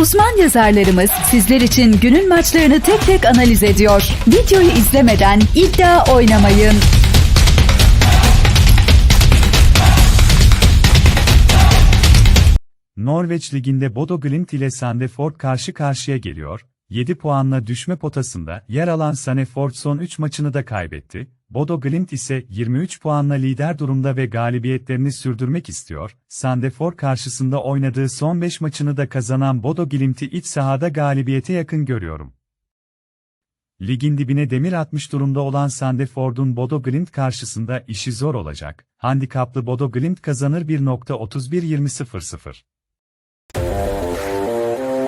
Uzman yazarlarımız sizler için günün maçlarını tek tek analiz ediyor. Videoyu izlemeden iddia oynamayın. Norveç Ligi'nde Bodo Glimt ile Sandefjord karşı karşıya geliyor. 7 puanla düşme potasında yer alan Sandefjord son 3 maçını da kaybetti. Bodo Glimt ise 23 puanla lider durumda ve galibiyetlerini sürdürmek istiyor. Sandefjord karşısında oynadığı son 5 maçını da kazanan Bodo Glimt'i iç sahada galibiyete yakın görüyorum. Ligin dibine demir atmış durumda olan Sandefjord'un Bodo Glimt karşısında işi zor olacak. Handikaplı Bodo Glimt kazanır 1.31-20.00.